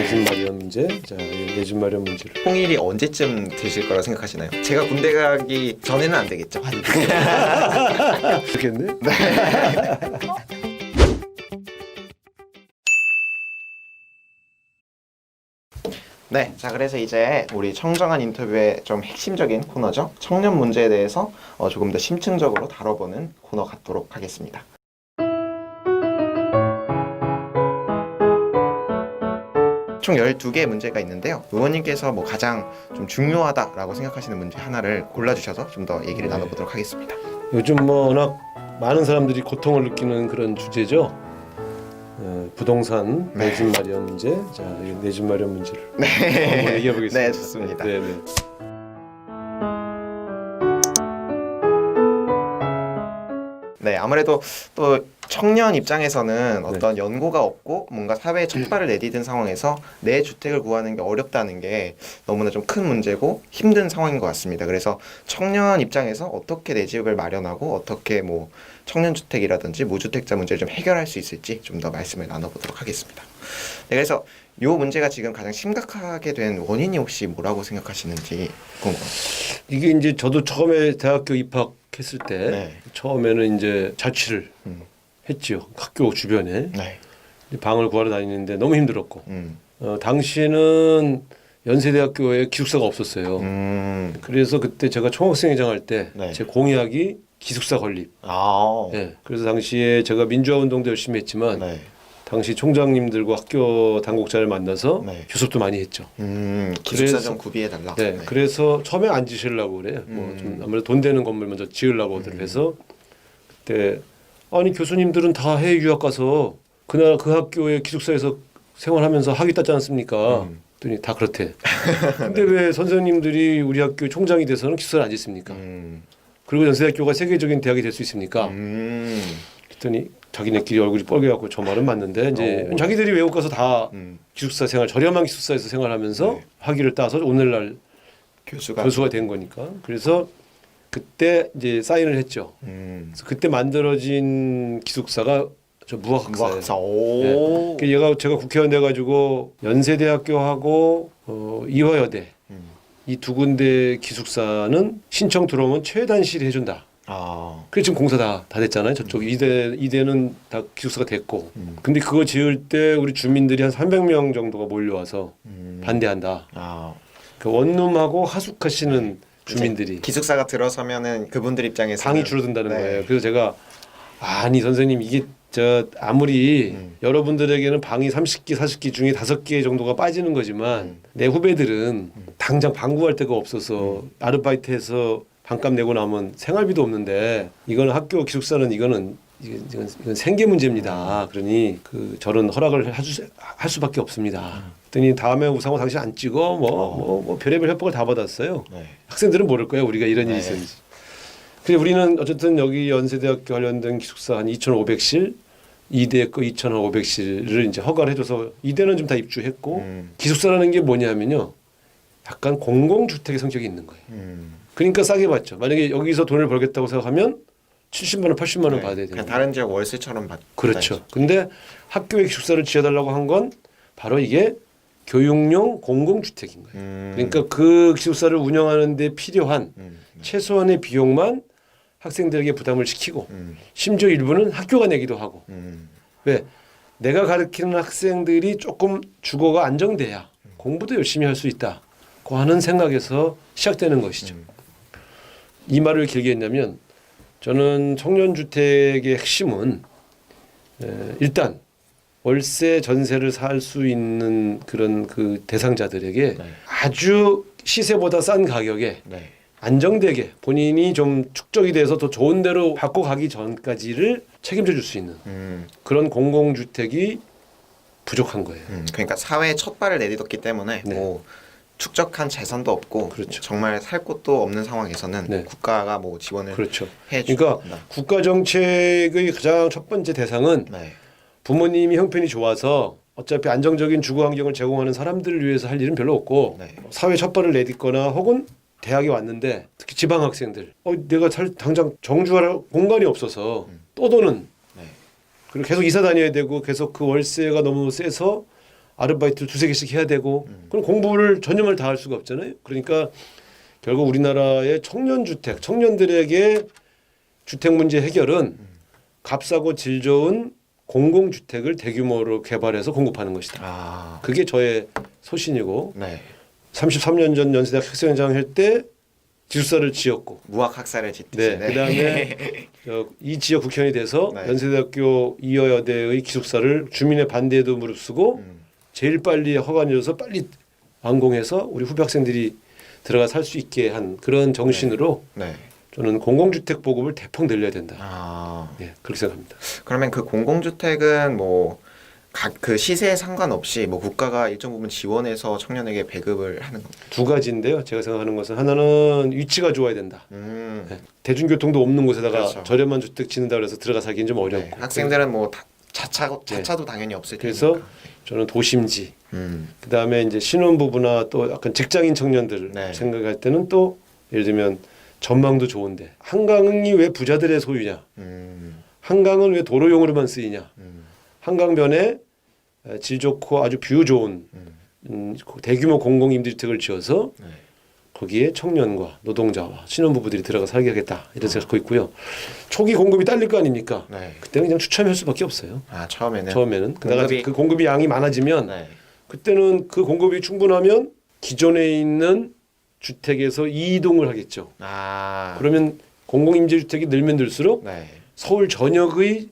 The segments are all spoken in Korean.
내집 마련 문제. 자, 내집 마련 문제를. 통일이 언제쯤 되실 거라고 생각하시나요? 제가 군대 가기 전에는 안 되겠죠. 되겠네. 네, 자 그래서 이제 우리 청정한 인터뷰의 좀 핵심적인 코너죠. 청년 문제에 대해서 어, 조금 더 심층적으로 다뤄보는 코너 갖도록 하겠습니다. 총 12개의 문제가 있는데요. 의원님께서 뭐 가장 좀 중요하다라고 생각하시는 문제 하나를 골라주셔서 좀 더 얘기를 네. 나눠보도록 하겠습니다. 요즘 뭐 워낙 많은 사람들이 고통을 느끼는 그런 주제죠. 어, 부동산 네. 내집 마련 문제. 자, 내집 마련 문제를 한번 네, 얘기해 보겠습니다. 네, 좋습니다. 네, 네. 아무래도 또 청년 입장에서는 어떤 연고가 없고 뭔가 사회에 첫 발을 내디딘 상황에서 내 주택을 구하는 게 어렵다는 게 너무나 좀 큰 문제고 힘든 상황인 것 같습니다. 그래서 청년 입장에서 어떻게 내 집을 마련하고 어떻게 뭐 청년 주택이라든지 무주택자 문제를 좀 해결할 수 있을지 좀 더 말씀을 나눠보도록 하겠습니다. 네, 그래서 이 문제가 지금 가장 심각하게 된 원인이 혹시 뭐라고 생각하시는지 궁금합니다. 이게 이제 저도 처음에 대학교 입학했을 때 네. 처음에는 이제 자취를 음. 했지요. 학교 주변에 네. 방을 구하러 다니는데 너무 힘들었고 음. 어, 당시에는 연세대학교에 기숙사가 없었어요. 음. 그래서 그때 제가 총학생회장 할때 네. 제 공약이 기숙사 건립. 아. 예. 그래서 당시에 제가 민주화 운동도 열심히 했지만 네. 당시 총장님들과 학교 당국자를 만나서 네. 교섭도 많이 했죠. 음, 기숙사 그래서- 좀 구비해 달라. 네. 그래서 처음에 안 지으려고 그래요. 음. 뭐좀 아무래도 돈 되는 건물 먼저 지으려고들 해서 그때 아니 교수님들은 다 해외 유학 가서 그날 그 학교의 기숙사에서 생활하면서 학위 땄지 않습니까? 음. 그랬더니 다 그렇대. 근데 왜 선생님들이 우리 학교 총장이 돼서는 기숙사를 안 짓습니까? 음. 그리고 연세대학교가 세계적인 대학이 될 수 있습니까? 음. 그랬더니 자기네끼리 얼굴이 뻘개갖고 저 말은 맞는데 이제 오. 자기들이 외국 가서 다 음. 기숙사 생활 저렴한 기숙사에서 생활하면서 네. 학위를 따서 오늘날 교수가 교수가 된 거니까 그래서 그때 이제 사인을 했죠. 음. 그래서 그때 만들어진 기숙사가 저 무학학사예요. 무학사. 오. 그 얘가 제가 국회의원 돼가지고 연세대학교하고 어, 이화여대 음. 이두 군데 기숙사는 신청 들어오면 최단실 해준다. 아. 그래 지금 공사 다, 다 됐잖아요. 저쪽 이대 이대는 다 기숙사가 됐고. 음. 근데 그거 지을 때 우리 주민들이 한 300명 정도가 몰려와서 음. 반대한다. 아. 그 원룸하고 하숙하 시는 주민들이 기숙사가 들어서면은 그분들 입장에서 방이 줄어든다는 네. 거예요. 그래서 제가 아니 선생님 이게 저 아무리 음. 여러분들에게는 방이 30기 40기 중에 5개 정도가 빠지는 거지만 음. 내 후배들은 당장 방 구할 데가 없어서 음. 아르바이트해서 반값 내고 나면 생활비도 없는데 이거는 학교 기숙사는 이거는 이건, 이건, 이건 생계 문제입니다. 그러니 그 저런 허락을 해주, 할 수밖에 없습니다. 그랬더니 다음에 우상호 당신 안 찍어 뭐뭐뭐 별의별 협박을 다 받았어요. 네. 학생들은 모를 거예요. 우리가 이런 일이 네. 있었는지. 그래 우리는 어쨌든 여기 연세대학교 관련된 기숙사 한 2,500실, 이대 거 2,500실을 이제 허가를 해줘서 이대는 좀 다 입주했고 음. 기숙사라는 게 뭐냐면요, 약간 공공주택의 성격이 있는 거예요. 음. 그러니까 싸게 받죠. 만약에 여기서 돈을 벌겠다고 생각하면 70만 원, 80만 원 네. 받아야 되는 그냥 거예요. 다른 지역 월세처럼 받. 그렇죠. 근데 학교에 기숙사를 지어달라고 한 건 바로 이게 교육용 공공주택인 거예요. 음. 그러니까 그 기숙사를 운영하는데 필요한 음. 네. 최소한의 비용만 학생들에게 부담을 시키고 음. 심지어 일부는 학교가 내기도 하고 음. 왜 내가 가르치는 학생들이 조금 주거가 안정돼야 공부도 열심히 할 수 있다고 하는 생각에서 시작되는 것이죠. 음. 이 말을 길게 했냐면 저는 청년 주택의 핵심은 에, 일단 월세 전세를 살 수 있는 그런 그 대상자들에게 네. 아주 시세보다 싼 가격에 네. 안정되게 본인이 좀 축적이 돼서 더 좋은 데로 바꿔 가기 전까지를 책임져 줄 수 있는 음. 그런 공공주택이 부족한 거예요. 음. 그러니까 사회에 첫 발을 내딛었기 때문에 네. 뭐 축적한 재산도 없고 그렇죠. 정말 살 곳도 없는 상황에서는 네. 국가가 뭐 지원을 그렇죠. 해주고 그러니까 국가 정책의 가장 첫 번째 대상은 네. 부모님이 형편이 좋아서 어차피 안정적인 주거 환경을 제공하는 사람들을 위해서 할 일은 별로 없고 네. 사회 첫 발을 내딛거나 혹은 대학에 왔는데 특히 지방 학생들 어 내가 살 당장 정주할 공간이 없어서 떠도는 네. 그리고 계속 이사 다녀야 되고 계속 그 월세가 너무 세서 아르바이트를 두세 개씩 해야 되고 음. 그럼 공부를 전념을 다 할 수가 없잖아요. 그러니까 결국 우리나라의 청년 주택, 청년들에게 주택 문제 해결은 값싸고 질 좋은 공공 주택을 대규모로 개발해서 공급하는 것이다. 아, 그게 저의 소신이고 네. 33년 전 연세대학 학생회장 할 때 기숙사를 지었고 무학 학사를 짓듯이. 네, 그다음에 저, 이 지역 국회의원이 돼서 네. 연세대학교 이어여대의 기숙사를 주민의 반대에도 무릅쓰고 음, 제일 빨리 허가내줘서 빨리 완공해서 우리 후배 학생들이 들어가 살 수 있게 한 그런 정신으로 네. 저는 공공주택 보급을 대폭 늘려야 된다. 아, 예, 그렇게 생각합니다. 그러면 그 공공주택은 뭐 각 그 시세에 상관없이 뭐 국가가 일정 부분 지원해서 청년에게 배급을 하는 겁니다. 두 가지인데요. 제가 생각하는 것은 하나는 위치가 좋아야 된다. 음. 네. 대중교통도 없는 곳에다가 그렇죠. 저렴한 주택 짓는다 그래서 들어가 살기는 좀 어렵고. 네, 학생들은 뭐 다, 차차 차차도 당연히 없을 그래서 테니까. 저는 도심지, 음. 그 다음에 이제 신혼부부나 또 약간 직장인 청년들 네. 생각할 때는 또 예를 들면 전망도 좋은데 한강이 왜 부자들의 소유냐? 음. 한강은 왜 도로용으로만 쓰이냐? 음. 한강변에 에, 질 좋고 아주 뷰 좋은 음. 음, 대규모 공공 임대주택을 지어서 네. 거기에 청년과 노동자와 신혼부부들이 들어가 살게 하겠다 이런 생각 갖고 있고요. 초기 공급이 딸릴 거 아닙니까? 네. 그때는 그냥 추첨할 수밖에 없어요. 아 처음에는 처음에는 그다가 공급이- 그 공급이 양이 많아지면 네. 그때는 그 공급이 충분하면 기존에 있는 주택에서 이동을 하겠죠. 아 그러면 공공임대주택이 늘면 늘수록 네. 서울 전역의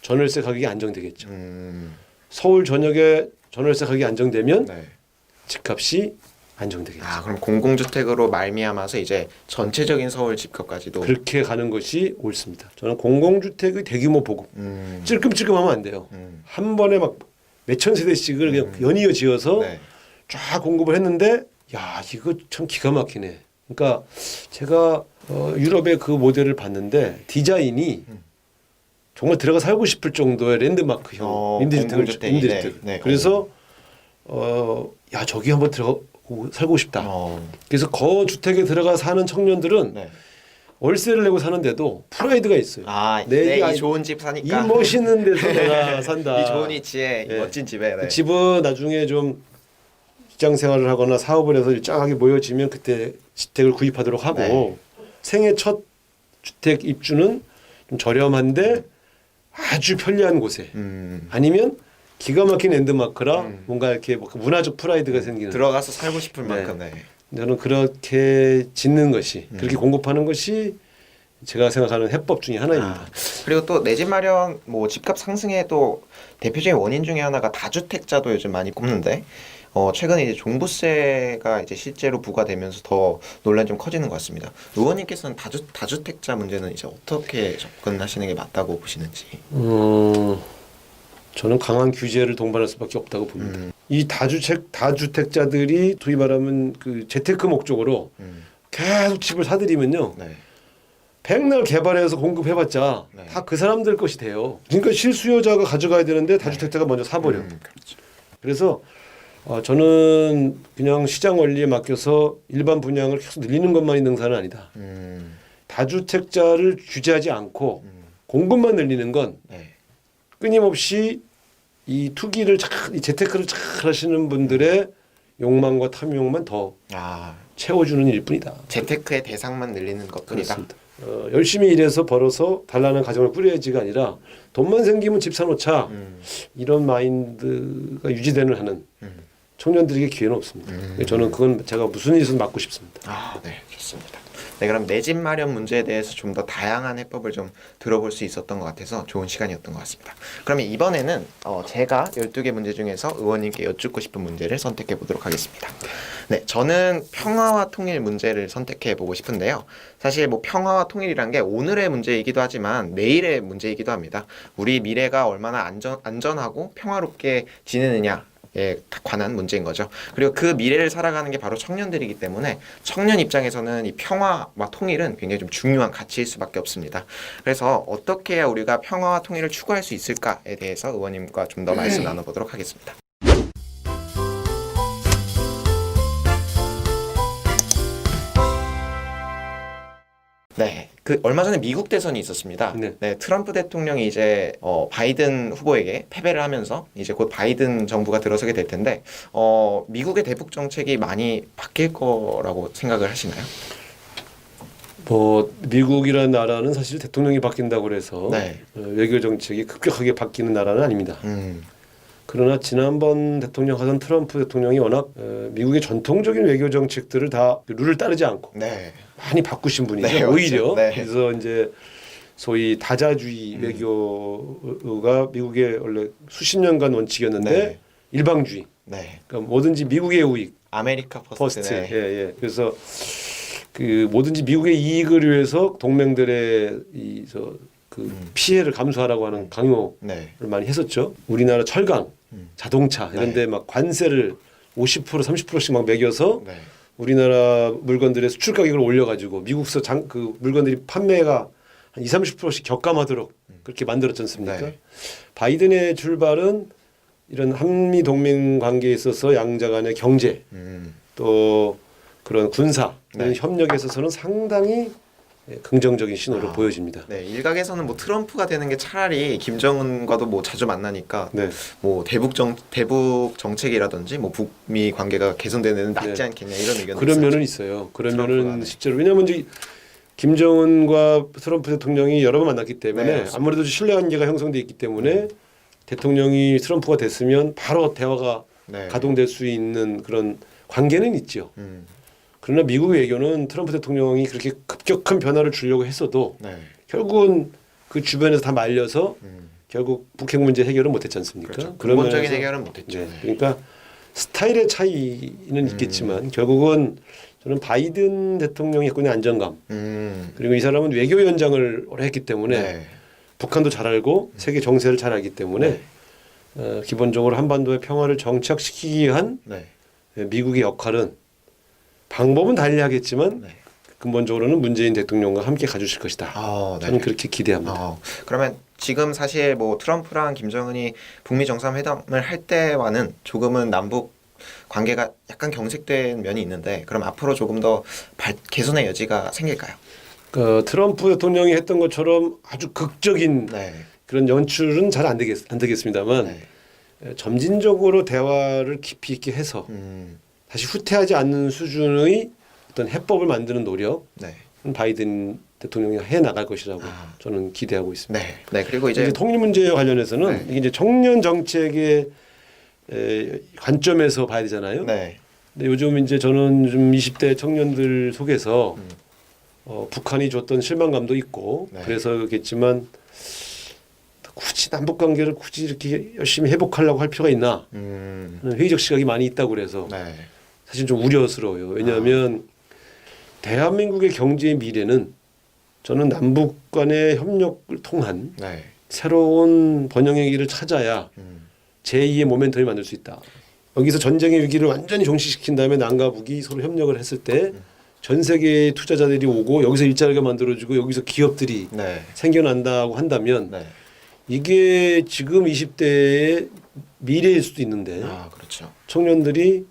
전월세 가격이 안정되겠죠. 음. 서울 전역의 전월세 가격이 안정되면 네. 집값이 안정되겠죠. 아 그럼 공공주택으로 말미암아서 이제 전체적인 서울 집값까지도 그렇게 가는 것이 옳습니다. 저는 공공주택의 대규모 보급 음. 찔끔찔끔하면 안 돼요. 음. 한 번에 막 몇천 세대씩을 그냥 연이어 지어서 네. 쫙 공급을 했는데 야 이거 참 기가 막히네. 그러니까 제가 어, 유럽의 그 모델을 봤는데 디자인이 음. 정말 들어가 살고 싶을 정도의 랜드마크형 어, 임대주택을 공공주택이, 임대주택. 네, 네, 그래서 어 야 저기 한번 들어가 살고 싶다. 어. 그래서 거 주택에 들어가 사는 청년들은 네. 월세를 내고 사는데도 프라이드가 있어요. 아, 내 네, 이- 이 좋은 집이 사니까 멋있는 데서 내가 산다. 이 좋은 위치에 이 네. 멋진 집에 네. 그 집은 나중에 좀 직장 생활을 하거나 사업을 해서 일정하게 모여지면 그때 주택을 구입하도록 하고 네. 생애 첫 주택 입주는 좀 저렴한데 아주 편리한 곳에 음. 아니면 기가 막힌 랜드마크라 음. 뭔가 이렇게 뭐 문화적 프라이드가 생기는 들어가서 살고 싶을 네. 만큼 네. 저는 그렇게 짓는 것이 음. 그렇게 공급하는 것이 제가 생각하는 해법 중에 하나입니다. 아, 그리고 또 내 집 마련 뭐 집값 상승의 또 대표적인 원인 중에 하나가 다주택자도 요즘 많이 꼽는데 어 최근에 이제 종부세가 이제 실제로 부과되면서 더 논란이 좀 커지는 것 같습니다. 의원님께서는 다주 다주택자 문제는 이제 어떻게 접근하시는 게 맞다고 보시는지. 음, 저는 강한 규제를 동반할 수밖에 없다고 봅니다. 음, 이 다주택 다주택자들이 소위 말하면 그 재테크 목적으로 음, 계속 집을 사들이면요 네. 백날 개발해서 공급해봤자 네. 다그 사람들 것이 돼요. 그러니까 실수요자가 가져가야 되는데 다주택자가 먼저 사버려. 음, 그렇죠. 그래서 어, 저는 그냥 시장 원리에 맡겨서 일반 분양을 계속 늘리는 것만이 능사는 아니다. 음, 다주택자를 규제하지 않고 음, 공급만 늘리는 건 네. 끊임없이 이 투기를 잘, 이 재테크를 잘 하시는 분들의 욕망과 탐욕만 더 아 채워주는 일뿐이다. 재테크의 대상만 늘리는 것뿐이다. 그렇습니다. 어, 열심히 일해서 벌어서 단란한 가정을 꾸려야지가 아니라 돈만 생기면 집 사놓자 음, 이런 마인드가 유지되는 하는 음. 청년들에게 기회는 없습니다. 음. 저는 그건 제가 무슨 일이든 막고 싶습니다. 아, 네, 좋습니다. 네, 그럼 내 집 마련 문제에 대해서 좀 더 다양한 해법을 좀 들어볼 수 있었던 것 같아서 좋은 시간이었던 것 같습니다. 그러면 이번에는 어, 제가 12개 문제 중에서 의원님께 여쭙고 싶은 문제를 선택해 보도록 하겠습니다. 네, 저는 평화와 통일 문제를 선택해 보고 싶은데요. 사실 뭐 평화와 통일이란 게 오늘의 문제이기도 하지만 내일의 문제이기도 합니다. 우리 미래가 얼마나 안전, 안전하고 평화롭게 지내느냐 에 관한 문제인 거죠. 그리고 그 미래를 살아가는 게 바로 청년들이기 때문에 청년 입장에서는 이 평화와 통일은 굉장히 좀 중요한 가치일 수밖에 없습니다. 그래서 어떻게 해야 우리가 평화와 통일을 추구할 수 있을까에 대해서 의원님과 좀 더 말씀 나눠보도록 하겠습니다. 그 얼마 전에 미국 대선이 있었습니다. 네. 트럼프 대통령이 이제 어, 바이든 후보에게 패배를 하면서 이제 곧 바이든 정부가 들어서게 될 텐데 어, 미국의 대북 정책이 많이 바뀔 거라고 생각을 하시나요? 뭐 미국이라는 나라는 사실 대통령이 바뀐다고 그래서 네. 어, 외교 정책이 급격하게 바뀌는 나라는 아닙니다. 음, 그러나 지난번 대통령 하던 트럼프 대통령이 워낙 어, 미국의 전통적인 외교 정책들을 다 룰을 따르지 않고 네. 많이 바꾸신 분이죠. 네. 오히려 네. 그래서 이제 소위 다자주의 음. 외교가 미국의 원래 수십 년간 원칙이었는데 네. 일방주의. 네. 그러니까 뭐든지 미국의 우익 아메리카 퍼스트. 퍼스트. 네. 예, 예. 그래서 그 뭐든지 미국의 이익을 위해서 동맹들의 이저그 음. 피해를 감수하라고 하는 강요를 네. 많이 했었죠. 우리나라 철강, 음. 자동차 이런 네. 데막 관세를 50% 30%씩 막 매겨서 네. 우리나라 물건들의 수출 가격을 올려가지고 미국서 장 그 물건들이 판매가 한 2, 30%씩 격감하도록 그렇게 만들었지 않습니까? 네. 바이든의 출발은 이런 한미 동맹 관계에 있어서 양자 간의 경제 음. 또 그런 군사 네. 협력에 있어서는 상당히 예, 긍정적인 신호를 아. 보여집니다. 네, 일각에서는 뭐 트럼프가 되는 게 차라리 김정은과도 뭐 자주 만나니까 네. 뭐 대북 정 대북 정책이라든지 뭐 북미 관계가 개선되는 낫지 네. 않겠냐 이런 의견도 그런. 면은 있어요. 그런 면은 네. 실제로 왜냐하면 이제 김정은과 트럼프 대통령이 여러 번 만났기 네, 때문에 맞습니다. 아무래도 신뢰 관계가 형성돼 있기 때문에 대통령이 트럼프가 됐으면 바로 대화가 네. 가동될 수 있는 그런 관계는 있죠. 음. 그러나 미국 외교는 트럼프 대통령이 그렇게 급격한 변화를 주려고 했어도 네. 결국은 그 주변에서 다 말려서 음. 결국 북핵 문제 해결을 못했지 않습니까? 그렇죠. 근본적인 해결은 못했죠. 네. 네. 그러니까 스타일의 차이는 있겠지만 결국은 저는 바이든 갖고 있는 안정감 음. 그리고 이 사람은 외교 위원장을 오래 했기 때문에 네. 북한도 잘 알고 세계 정세를 잘 알기 때문에 네. 어, 기본적으로 한반도의 평화를 정착시키기 위한 네. 미국의 역할은 방법은 달리 하겠지만 네. 근본적으로는 문재인 대통령과 함께 가주실 것이다. 아, 네. 저는 그렇게 기대합니다. 어, 그러면 지금 사실 뭐 트럼프랑 김정은이 북미 정상회담을 할 때와는 조금은 남북 관계가 약간 경색된 면이 있는데 그럼 앞으로 조금 더 발, 개선의 여지가 생길까요? 그 트럼프 대통령이 했던 것처럼 아주 극적인 네. 그런 연출은 잘 안 되겠 안 되겠습니다만 네. 점진적으로 대화를 깊이 있게 해서 음, 다시 후퇴하지 않는 수준의 어떤 해법을 만드는 노력은 네. 바이든 대통령이 해 나갈 것이라고 아. 저는 기대하고 있습니다. 네. 네. 그리고 이제, 이제 통일 문제와 관련해서는 네. 이게 이제 청년 정책의 에, 관점에서 봐야 되잖아요. 네. 근데 요즘 이제 저는 좀 20대 청년들 속에서 음. 어, 북한이 줬던 실망감도 있고 네. 그래서겠지만 굳이 남북 관계를 굳이 이렇게 열심히 회복하려고 할 필요가 있나 음, 하는 회의적 시각이 많이 있다고 그래서 네. 사실 좀 우려스러워요. 왜냐하면 대한민국의 경제의 미래는 저는 남북 간의 협력을 통한 네. 새로운 번영의 길을 찾아야 음, 제2의 모멘텀이 만들 수 있다. 여기서 전쟁의 위기를 완전히 종식시킨 다음에 남과 북이 서로 협력을 했을 때 전 세계의 투자자들이 오고 여기서 일자리가 만들어지고 여기서 기업들이 네. 생겨난다고 한다면 네. 이게 지금 20대의 미래일 수도 있는데 아, 그렇죠. 청년들이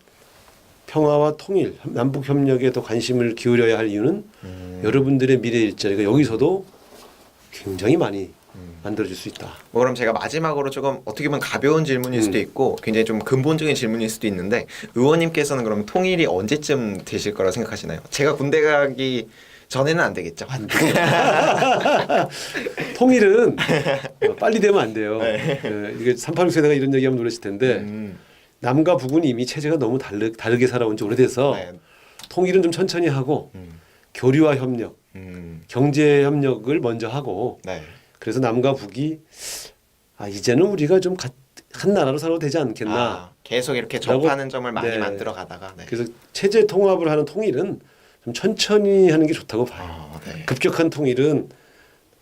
평화와 통일, 남북 협력에 더 관심을 기울여야 할 이유는 음, 여러분들의 미래 일자리가 여기서도 굉장히 많이 음. 만들어질 수 있다. 뭐 그럼 제가 마지막으로 조금 어떻게 보면 가벼운 질문일 수도 음. 있고 굉장히 좀 근본적인 질문일 수도 있는데 의원님께서는 그럼 통일이 언제쯤 되실 거라 생각하시나요? 제가 군대 가기 전에는 안 되겠죠. 안 돼. 통일은 어, 빨리 되면 안 돼요. 네. 예, 이게 386 세대가 이런 얘기하면 놀라실 텐데 음, 남과 북은 이미 체제가 너무 다르, 다르게 살아온 지 오래돼서 네. 통일은 좀 천천히 하고 음, 교류와 협력, 음, 경제 협력을 먼저 하고 네. 그래서 남과 북이 아 이제는 우리가 좀 한 나라로 살아도 되지 않겠나. 아, 계속 이렇게 접하는 점을 많이 네. 만들어 가다가 네. 그래서 체제 통합을 하는 통일은 좀 천천히 하는 게 좋다고 봐요. 아, 네. 급격한 통일은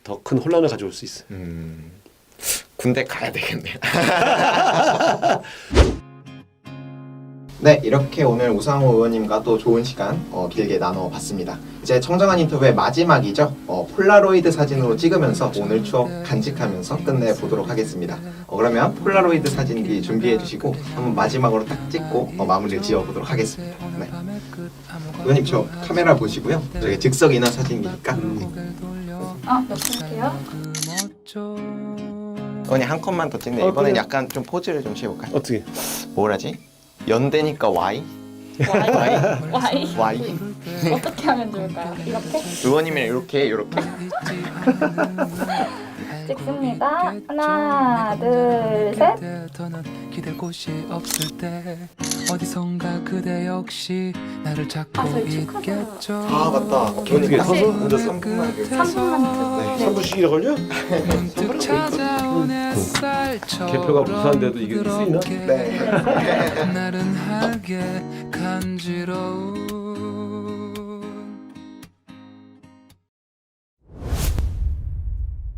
더 큰 혼란을 가져올 수 있어요. 음, 군대 가야 되겠네요. 네, 이렇게 오늘 우상호 의원님과 또 좋은 시간 어, 길게 나눠봤습니다. 이제 청정한 인터뷰의 마지막이죠. 어, 폴라로이드 사진으로 찍으면서 오늘 추억 간직하면서 끝내보도록 하겠습니다. 어, 그러면 폴라로이드 사진기 준비해 주시고 한번 마지막으로 딱 찍고 어, 마무리를 지어보도록 하겠습니다. 네. 의원님 저 카메라 보시고요. 저게 즉석 인화 사진기니까 네. 아, 넣을게요. 언니 한 컷만 더 찍네. 어, 이번엔 그래. 약간 좀 포즈를 좀 취해볼까? 어떻게? 뭘 하지? 연대니까 Y? Y. Y. Y? 어떻게 하면 좋을까요? 이렇게? 의원님이랑 이렇게 이렇게 찍습니다. 하나, 둘, 셋. 더는 기댈 곳이 없을 때 어디선가 그대 역시 나를 찾고 아, 저희 축하드려요. 있겠죠 아 맞다 어떻게 서서 앉아서? 3분만 3분만 네. 3분씩이나 걸려? 문득 찾아온 햇살처럼 개표가 무사한데도 이게? 부드럽게 네 나른하게 간지러운